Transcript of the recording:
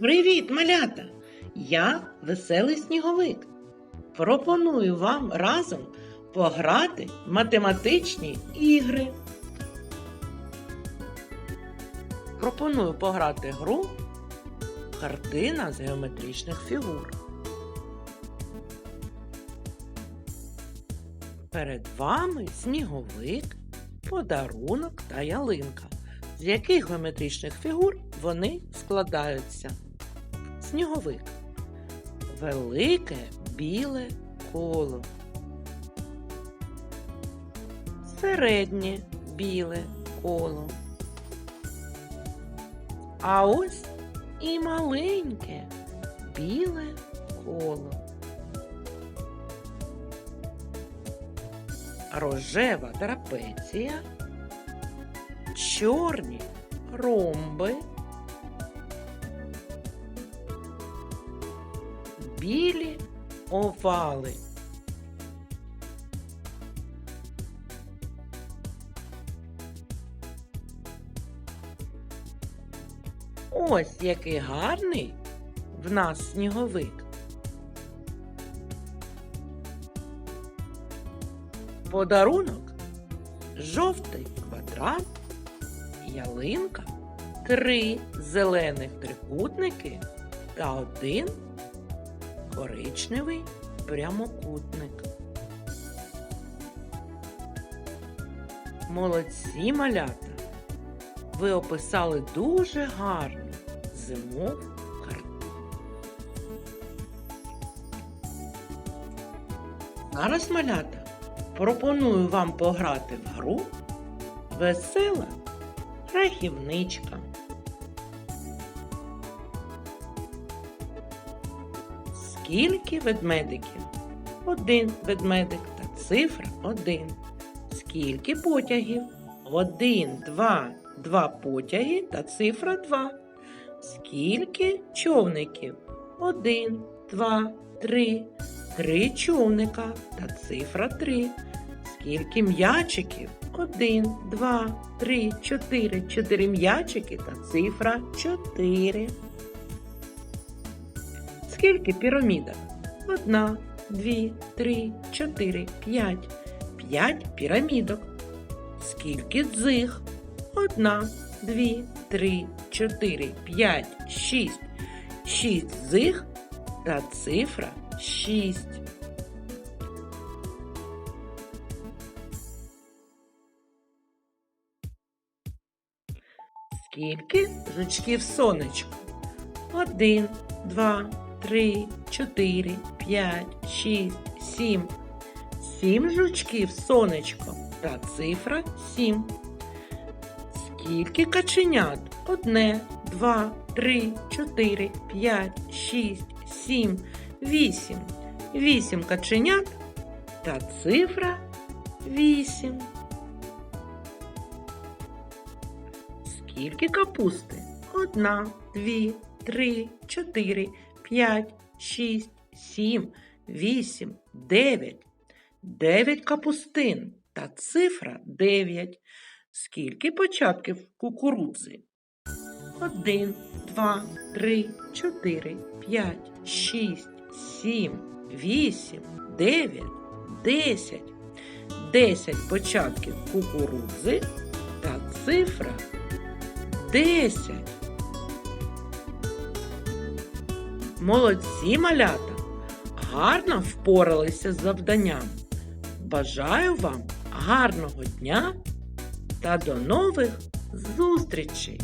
Привіт, малята! Я веселий сніговик. Пропоную вам разом пограти в математичні ігри. Пропоную пограти гру Картина з геометричних фігур. Перед вами сніговик, подарунок та ялинка, з яких геометричних фігур вони складаються. Сніговик. Велике біле коло. Середнє біле коло. А ось і маленьке біле коло. Рожева трапеція, чорні ромби, білі овали. Ось який гарний в нас сніговик. Подарунок жовтий квадрат, ялинка, три зелених трикутники та один коричневий прямокутник. Молодці малята! Ви описали дуже гарно зимову картину. Зараз малята пропоную вам пограти в гру Весела рахівничка. Скільки ведмедиків? Один ведмедик та цифра один. Скільки потягів? Один, два, два потяги та цифра два. Скільки човників? Один, два, три. Три човника та цифра три. Скільки м'ячиків? Один, два, три, чотири. Чотири м'ячики та цифра чотири. Скільки пірамідок? Одна, дві, три, чотири, п'ять. П'ять пірамідок. Скільки дзиг? Одна, дві, три, чотири, п'ять, шість. Шість дзиг та цифра шість. Скільки жучків сонечко? Один, два, три, чотири, п'ять, шість, сім. Сім жучків сонечко та цифра сім. Скільки каченят? Одне, два, три, чотири, п'ять, шість, сім, вісім. Вісім каченят та цифра вісім. Скільки капусти? Одна, дві, три, чотири, п'ять, шість, сім, вісім, дев'ять. Дев'ять капустин та цифра дев'ять. Скільки початків кукурудзи? Один, два, три, чотири, п'ять, шість, сім, вісім, дев'ять, десять. Десять початків кукурудзи та цифра десять. Молодці малята! Гарно впоралися з завданням. Бажаю вам гарного дня та до нових зустрічей!